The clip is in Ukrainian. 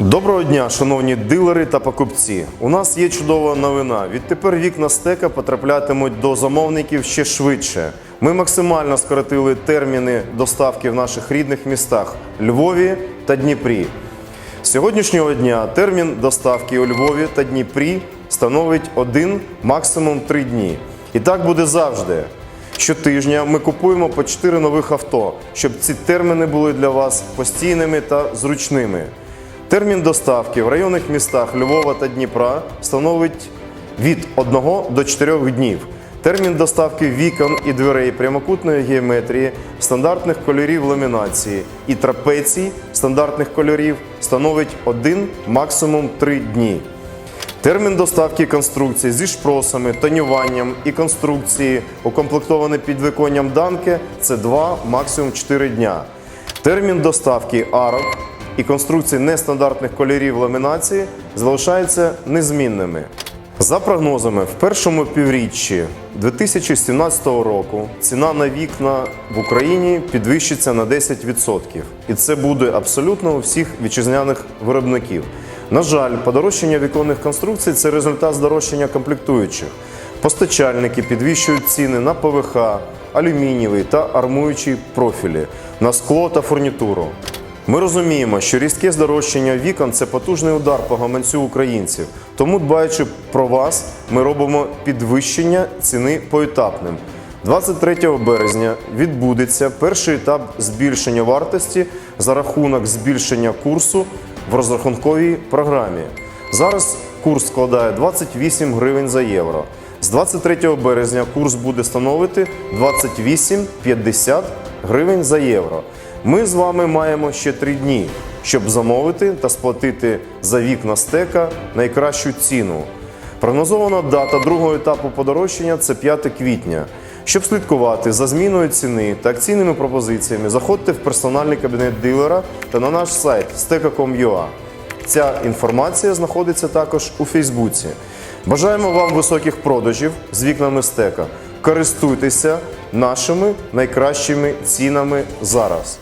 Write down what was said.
Доброго дня, шановні дилери та покупці. У нас є чудова новина. Відтепер вікна стека потраплятимуть до замовників ще швидше. Ми максимально скоротили терміни доставки в наших рідних містах Львові та Дніпрі. З сьогоднішнього дня термін доставки у Львові та Дніпрі становить один, максимум три дні. І так буде завжди. Щотижня ми купуємо по 4 нових авто, щоб ці терміни були для вас постійними та зручними. Термін доставки в районних містах Львова та Дніпра становить від 1 до 4 днів. Термін доставки вікон і дверей прямокутної геометрії, стандартних кольорів ламінації і трапецій стандартних кольорів становить 1, максимум 3 дні. Термін доставки конструкції зі шпросами, тонюванням і конструкції, укомплектовані підвиконням данки це 2, максимум 4 дня. Термін доставки арок і конструкції нестандартних кольорів ламінації залишаються незмінними. За прогнозами, в першому півріччі 2017 року ціна на вікна в Україні підвищиться на 10%. І це буде абсолютно у всіх вітчизняних виробників. На жаль, подорожчання віконних конструкцій це результат здорожчання комплектуючих. Постачальники підвищують ціни на ПВХ, алюмінієвий та армуючі профілі, на скло та фурнітуру. Ми розуміємо, що різке здорожчання вікон це потужний удар по гаманцю українців. Тому, дбаючи про вас, ми робимо підвищення ціни поетапним. 23 березня відбудеться перший етап збільшення вартості за рахунок збільшення курсу в розрахунковій програмі. Зараз курс складає 28 гривень за євро. З 23 березня курс буде становити 28,50 гривень за євро. Ми з вами маємо ще три дні, щоб замовити та сплатити за вікна стека найкращу ціну. Прогнозована дата другого етапу подорожчання це 5 квітня. Щоб слідкувати за зміною ціни та акційними пропозиціями, заходьте в персональний кабінет дилера та на наш сайт steka.com.ua. Ця інформація знаходиться також у Фейсбуці. Бажаємо вам високих продажів з вікнами стека. Користуйтеся нашими найкращими цінами зараз.